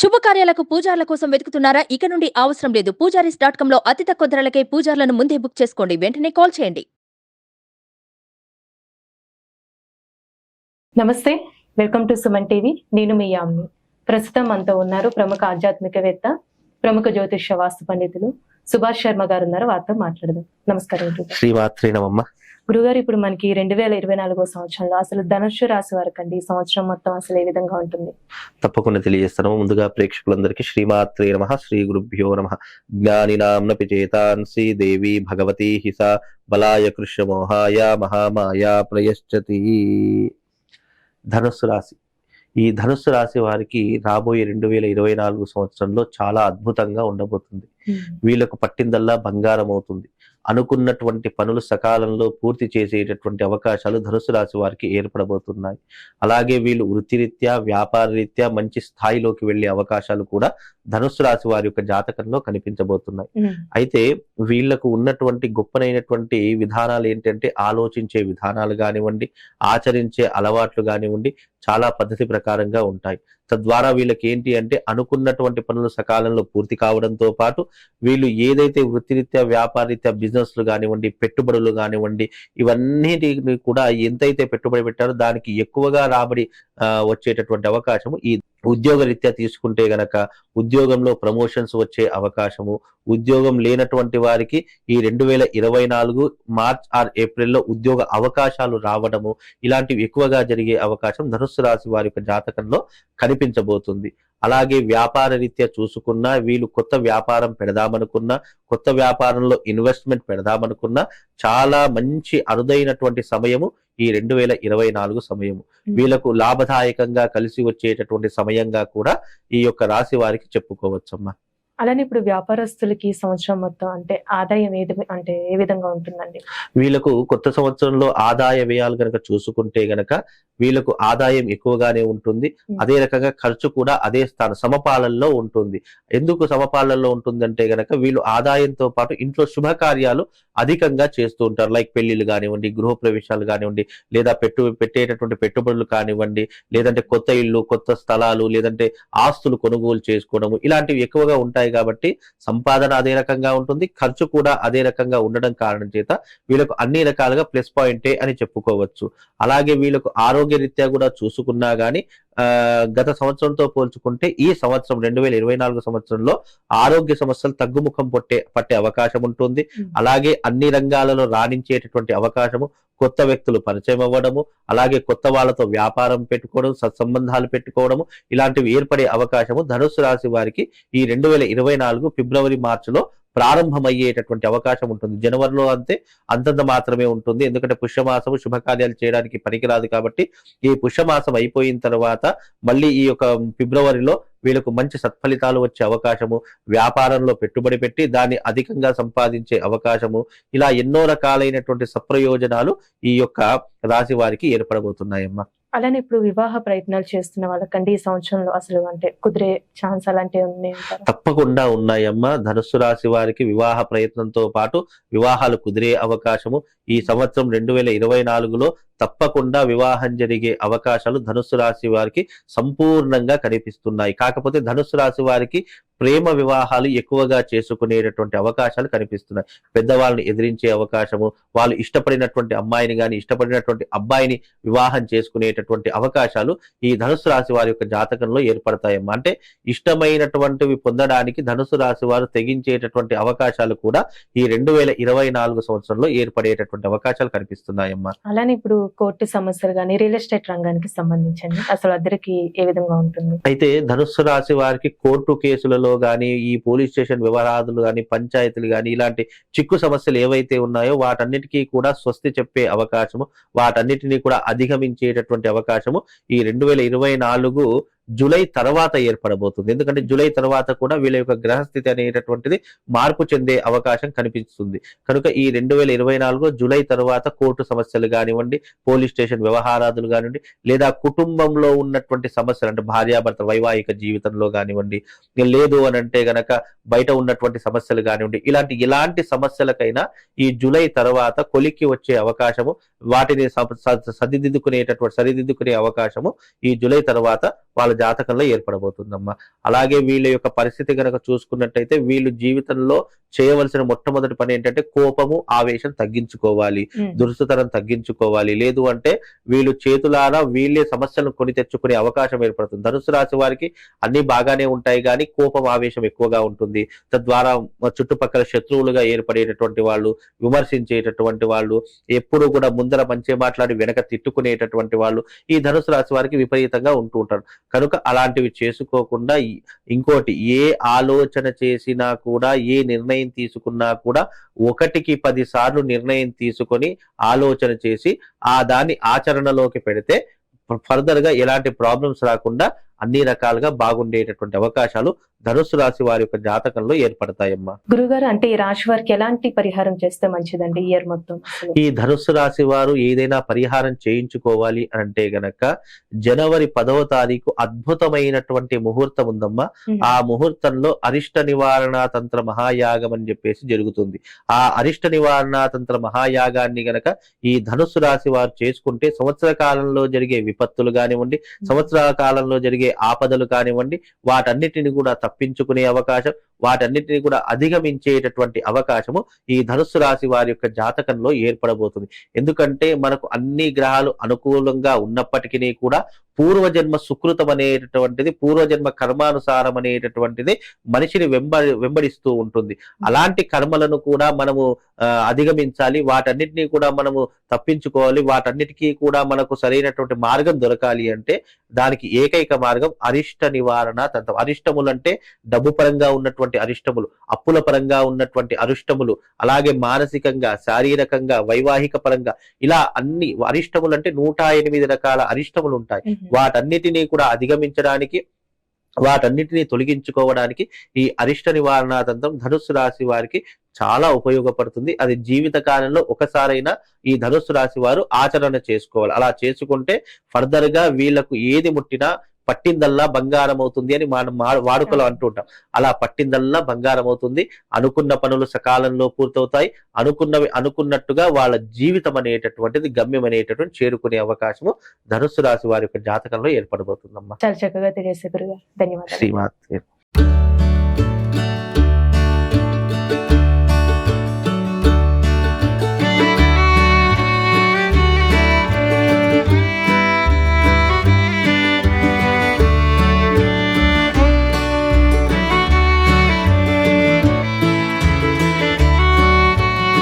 శుభకార్యాలకు పూజార్ల కోసం వెతుకుతున్నారా? ఇక నుండి అవసరం లేదు. పూజారీస్ డాట్ కామ్లో అతి తక్కువ ధరలకే పూజార్లను ముందే బుక్ చేసుకోండి. వెంటనే కాల్ చేయండి. నమస్తే. Welcome to Suman TV. నేను మీ యామ్ని. ప్రస్తుతం అంతా ఉన్నారు ప్రముఖ ఆధ్యాత్మికవేత్త ప్రముఖ జ్యోతిష్య వాస్తు పండితులు సుభాష్ శర్మ గారు ఉన్నారు. వారితో మాట్లాడదాం. నమస్కారం. శ్రీమాత్రే నమమ్మ గురుగారు ఇప్పుడు మనకి రెండు వేల ఇరవై నాలుగో సంవత్సరంలో అసలు ధనుస్సు రాశి వారికి అండి సంవత్సరం మొత్తం అసలు ఏ విధంగా ఉంటుంది? తప్పకుండా తెలియజేస్తాను. ముందుగా ప్రేక్షకులందరికీ శ్రీమాత్రే నమ శ్రీ గురుభ్యో నమ. జ్ఞానినాంనపి చేతాన్సి దేవి భగవతి హిస బలాయ కృష్ణమోహాయ మహామాయ ప్రయశ్చతి. ధనుస్సు రాశి. ఈ ధనుస్సు రాశి వారికి రాబోయే రెండు వేల ఇరవై నాలుగు సంవత్సరంలో చాలా అద్భుతంగా ఉండబోతుంది. వీళ్ళకు పట్టిందల్లా బంగారం అవుతుంది. అనుకున్నటువంటి పనులు సకాలంలో పూర్తి చేసేటటువంటి అవకాశాలు ధనుసు రాశి వారికి ఏర్పడబోతున్నాయి. అలాగే వీళ్ళు వృత్తిరీత్యా వ్యాపార రీత్యా మంచి స్థాయిలోకి వెళ్ళే అవకాశాలు కూడా ధనుస్సు రాశి వారి యొక్క జాతకంలో కనిపించబోతున్నాయి. అయితే వీళ్ళకు ఉన్నటువంటి గొప్పనైనటువంటి విధానాలు ఏంటంటే ఆలోచించే విధానాలు కానివ్వండి ఆచరించే అలవాట్లు కానివ్వండి చాలా పద్ధతి ప్రకారంగా ఉంటాయి. తద్వారా వీళ్ళకి ఏంటి అంటే అనుకున్నటువంటి పనులు సకాలంలో పూర్తి కావడంతో పాటు వీళ్ళు ఏదైతే వృత్తిరీత్యా వ్యాపారరీత్యా బిజినెస్లు కానివ్వండి పెట్టుబడులు కానివ్వండి ఇవన్నిటిని కూడా ఎంతైతే పెట్టుబడి పెట్టారో దానికి ఎక్కువగా రాబడి వచ్చేటటువంటి అవకాశము. ఈ ఉద్యోగ రీత్యా తీసుకుంటే గనక ఉద్యోగంలో ప్రమోషన్స్ వచ్చే అవకాశము. ఉద్యోగం లేనటువంటి వారికి ఈ రెండు వేల ఇరవై నాలుగు మార్చ్ ఆర్ ఏప్రిల్లో ఉద్యోగ అవకాశాలు రావడము ఇలాంటివి ఎక్కువగా జరిగే అవకాశం ధనుస్సు రాశి వారి యొక్క జాతకంలో కనిపించబోతుంది. అలాగే వ్యాపార రీత్యా చూసుకున్నా వీళ్ళు కొత్త వ్యాపారం పెడదామనుకున్నా కొత్త వ్యాపారంలో ఇన్వెస్ట్మెంట్ పెడదామనుకున్నా చాలా మంచి అరుదైనటువంటి సమయము ఈ రెండు వేల ఇరవై నాలుగు సమయము. వీళ్ళకు లాభదాయకంగా కలిసి వచ్చేటటువంటి సమయంగా కూడా ఈ యొక్క రాశి వారికి చెప్పుకోవచ్చమ్మా. అలానే ఇప్పుడు వ్యాపారస్తులకి సంవత్సరం మొత్తం అంటే ఆదాయం ఏది అంటే ఏ విధంగా ఉంటుందండి? వీళ్ళకు కొత్త సంవత్సరంలో ఆదాయ వ్యయాలు గనక చూసుకుంటే గనక వీళ్ళకు ఆదాయం ఎక్కువగానే ఉంటుంది. అదే రకంగా ఖర్చు కూడా అదే స్థాన సమపాలనలో ఉంటుంది. ఎందుకు సమపాలనలో ఉంటుందంటే గనక వీళ్ళు ఆదాయంతో పాటు ఇంట్లో శుభకార్యాలు అధికంగా చేస్తూ ఉంటారు. లైక్ పెళ్ళిళ్ళు కానివ్వండి గృహ ప్రవేశాలు కానివ్వండి లేదా పెట్టు పెట్టేటటువంటి పెట్టుబడులు కానివ్వండి లేదంటే కొత్త ఇల్లు కొత్త స్థలాలు లేదంటే ఆస్తులు కొనుగోలు చేసుకోవడము ఇలాంటివి ఎక్కువగా ఉంటాయి. కాబట్టి సంపాదన అదే రకంగా ఉంటుంది ఖర్చు కూడా అదే రకంగా ఉండడం కారణం చేత వీళ్ళకు అన్ని రకాలుగా ప్లస్ పాయింటే అని చెప్పుకోవచ్చు అలాగే వీళ్ళకు ఆరోగ్య రీత్యా కూడా చూసుకున్నా గానీ ఆ, గత సంవత్సరంతో పోల్చుకుంటే ఈ సంవత్సరం రెండు వేల ఇరవై నాలుగు సంవత్సరంలో ఆరోగ్య సమస్యలు తగ్గుముఖం పట్టే పట్టే అవకాశం ఉంటుంది. అలాగే అన్ని రంగాలలో రాణించేటటువంటి అవకాశము కొత్త వ్యక్తులు పరిచయం అవ్వడము అలాగే కొత్త వాళ్ళతో వ్యాపారం పెట్టుకోవడం సత్సంబంధాలు పెట్టుకోవడము ఇలాంటివి ఏర్పడే అవకాశము ధనుసు రాశి వారికి ఈ రెండు వేల ఇరవై నాలుగు ఫిబ్రవరి మార్చిలో ప్రారంభమయ్యేటటువంటి అవకాశం ఉంటుంది. జనవరిలో అంతే అంతంత మాత్రమే ఉంటుంది. ఎందుకంటే పుష్యమాసము శుభకార్యాలు చేయడానికి పనికిరాదు కాబట్టి ఈ పుష్యమాసం అయిపోయిన తర్వాత మళ్ళీ ఈ యొక్క ఫిబ్రవరిలో వీళ్ళకు మంచి సత్ఫలితాలు వచ్చే అవకాశము. వ్యాపారంలో పెట్టుబడి పెట్టి దాన్ని అధికంగా సంపాదించే అవకాశము. ఇలా ఎన్నో రకాలైనటువంటి సప్రయోజనాలు ఈ యొక్క రాశి వారికి ఏర్పడబోతున్నాయమ్మా. అలానే ఇప్పుడు వివాహ ప్రయత్నాలు చేస్తున్న వాళ్ళకండి ఈ సంవత్సరంలో అసలు అంటే కుదిరే ఛాన్స్ అలాంటివి ఉన్నాయి తప్పకుండా ఉన్నాయమ్మా. ధనుస్సు రాశి వారికి వివాహ ప్రయత్నంతో పాటు వివాహాలు కుదిరే అవకాశము. ఈ సంవత్సరం రెండు వేల ఇరవై నాలుగులో తప్పకుండా వివాహం జరిగే అవకాశాలు ధనుస్సు రాశి వారికి సంపూర్ణంగా కనిపిస్తున్నాయి. కాకపోతే ధనుస్సు రాశి వారికి ప్రేమ వివాహాలు ఎక్కువగా చేసుకునేటటువంటి అవకాశాలు కనిపిస్తున్నాయి. పెద్దవాళ్ళని ఎదిరించే అవకాశము వాళ్ళు ఇష్టపడినటువంటి అమ్మాయిని గాని ఇష్టపడినటువంటి అబ్బాయిని వివాహం చేసుకునేటటువంటి అవకాశాలు ఈ ధనుస్సు రాశి వారి యొక్క జాతకంలో ఏర్పడతాయమ్మా. అంటే ఇష్టమైనటువంటివి పొందడానికి ధనుసు రాశి వారు తెగించేటటువంటి అవకాశాలు కూడా ఈ రెండు వేల ఇరవై నాలుగు సంవత్సరంలో ఏర్పడేటటువంటి అవకాశాలు కనిపిస్తున్నాయమ్మా. అలానే ఇప్పుడు కోర్టు సమస్యలు కానీ రియల్ ఎస్టేట్ రంగానికి సంబంధించండి. అసలు అద్దరికి ఏ విధంగా ఉంటుంది? అయితే ధనుస్సు రాశి వారికి కోర్టు కేసులలో కానీ ఈ పోలీస్ స్టేషన్ వ్యవహారాలు కానీ పంచాయతీలు కానీ ఇలాంటి చిక్కు సమస్యలు ఏవైతే ఉన్నాయో వాటన్నిటికీ కూడా స్వస్తి చెప్పే అవకాశము వాటన్నిటినీ కూడా అధిగమించేటటువంటి అవకాశము ఈ రెండు వేల ఇరవై నాలుగు జూలై తర్వాత ఏర్పడబోతుంది. ఎందుకంటే జూలై తర్వాత కూడా వీళ్ళ యొక్క గ్రహస్థితి అనేటటువంటిది మార్పు చెందే అవకాశం కనిపిస్తుంది. కనుక ఈ రెండు వేల ఇరవై నాలుగు జూలై తర్వాత కోర్టు సమస్యలు కానివ్వండి పోలీస్ స్టేషన్ వ్యవహారాదులు కానివ్వండి లేదా కుటుంబంలో ఉన్నటువంటి సమస్యలు అంటే భార్యాభర్త వైవాహిక జీవితంలో కానివ్వండి లేదు అని అంటే గనక బయట ఉన్నటువంటి సమస్యలు కానివ్వండి ఇలాంటి ఎలాంటి సమస్యలకైనా ఈ జూలై తర్వాత కొలిక్కి వచ్చే అవకాశము వాటిని స- సరిదిద్దుకునేటటువంటి సరిదిద్దుకునే అవకాశము ఈ జూలై తర్వాత వాళ్ళ జాతకంలో ఏర్పడబోతుందమ్మా. అలాగే వీళ్ళ యొక్క పరిస్థితి గనక చూసుకున్నట్టయితే వీళ్ళు జీవితంలో చేయవలసిన మొట్టమొదటి పని ఏంటంటే కోపము ఆవేశం తగ్గించుకోవాలి. దురుసుతనం తగ్గించుకోవాలి. లేదు అంటే వీళ్ళు చేతులారా వీళ్ళే సమస్యలను కొని తెచ్చుకునే అవకాశం ఏర్పడుతుంది. ధనుసు రాశి వారికి అన్ని బాగానే ఉంటాయి కానీ కోపం ఆవేశం ఎక్కువగా ఉంటుంది. తద్వారా చుట్టుపక్కల శత్రువులుగా ఏర్పడేటటువంటి వాళ్ళు విమర్శించేటటువంటి వాళ్ళు ఎప్పుడు కూడా ముందర మంచి మాట్లాడి వెనక తిట్టుకునేటటువంటి వాళ్ళు ఈ ధనుసు రాశి వారికి విపరీతంగా ఉంటూ ఉంటారు. కనుక అలాంటివి చేసుకోకుండా ఇంకోటి ఏ ఆలోచన చేసినా కూడా ఏ నిర్ణయం తీసుకున్నా కూడా ఒకటికి పది సార్లు నిర్ణయం తీసుకొని ఆలోచన చేసి ఆ దాన్ని ఆచరణలోకి పెడితే ఫర్దర్గా ఎలాంటి ప్రాబ్లమ్స్ రాకుండా అన్ని రకాలుగా బాగుండేటటువంటి అవకాశాలు ధనుసు రాశి వారి యొక్క జాతకంలో ఏర్పడతాయమ్మా గురుగారు అంటే ఈ రాశి వారికి ఎలాంటి పరిహారం చేస్తే మంచిదండి ఇయర్ మొత్తం? ఈ ధనుస్సు రాశి వారు ఏదైనా పరిహారం చేయించుకోవాలి అంటే గనక జనవరి పదవ తారీఖు అద్భుతమైనటువంటి ముహూర్తం ఉందమ్మా. ఆ ముహూర్తంలో అరిష్ట నివారణ తంత్ర మహాయాగం అని చెప్పేసి జరుగుతుంది ఆ అరిష్ట నివారణ తంత్ర మహాయాగాన్ని గనక ఈ ధనుస్సు రాశి వారు చేసుకుంటే సంవత్సర కాలంలో జరిగే విపత్తులు కానివ్వండి సంవత్సరాల కాలంలో జరిగే ఆపదలు కానివ్వండి వాటన్నిటిని కూడా తప్పించుకునే అవకాశం వాటన్నిటిని కూడా అధిగమించేటటువంటి అవకాశము ఈ ధనుస్సు రాశి వారి యొక్క జాతకంలో ఏర్పడబోతుంది. ఎందుకంటే మనకు అన్ని గ్రహాలు అనుకూలంగా ఉన్నప్పటికీ కూడా పూర్వజన్మ సుకృతం అనేటటువంటిది పూర్వజన్మ కర్మానుసారం అనేటటువంటిది మనిషిని వెంబడి వెంబడిస్తూ ఉంటుంది. అలాంటి కర్మలను కూడా మనము అధిగమించాలి. వాటన్నిటినీ కూడా మనము తప్పించుకోవాలి. వాటన్నిటికీ కూడా మనకు సరైనటువంటి మార్గం దొరకాలి అంటే దానికి ఏకైక మార్గం అరిష్ట నివారణ తంత్రం అరిష్టములంటే డబ్బు పరంగా ఉన్నటువంటి అరిష్టములు అప్పుల పరంగా ఉన్నటువంటి అరిష్టములు అలాగే మానసికంగా శారీరకంగా వైవాహిక పరంగా ఇలా అన్ని అరిష్టములు అంటే నూట ఎనిమిది రకాల అరిష్టములు ఉంటాయి. వాటన్నిటినీ కూడా అధిగమించడానికి వాటన్నిటిని తొలగించుకోవడానికి ఈ అరిష్ట నివారణ తంత్రం ధనుస్సు రాశి వారికి చాలా ఉపయోగపడుతుంది. అది జీవిత కాలంలో ఒకసారైనా ఈ ధనుస్సు రాశి వారు ఆచరణ చేసుకోవాలి. అలా చేసుకుంటే ఫర్దర్గా వీళ్ళకు ఏది ముట్టినా పట్టిందల్లా బంగారం అవుతుంది అని మనం మా- వాడుకలో అంటుంటాం అలా పట్టిందల్లా బంగారం అవుతుంది. అనుకున్న పనులు సకాలంలో పూర్తవుతాయి. అనుకున్నవి అనుకున్నట్టుగా వాళ్ళ జీవితం అనేటటువంటిది గమ్యం అనేటటువంటి చేరుకునే అవకాశము ధనుస్సు రాశి వారి యొక్క జాతకంలో ఏర్పడబోతుందమ్మా. చాలా చక్కగా తెలియజేసే ధన్యవాదాలు. శ్రీమాత్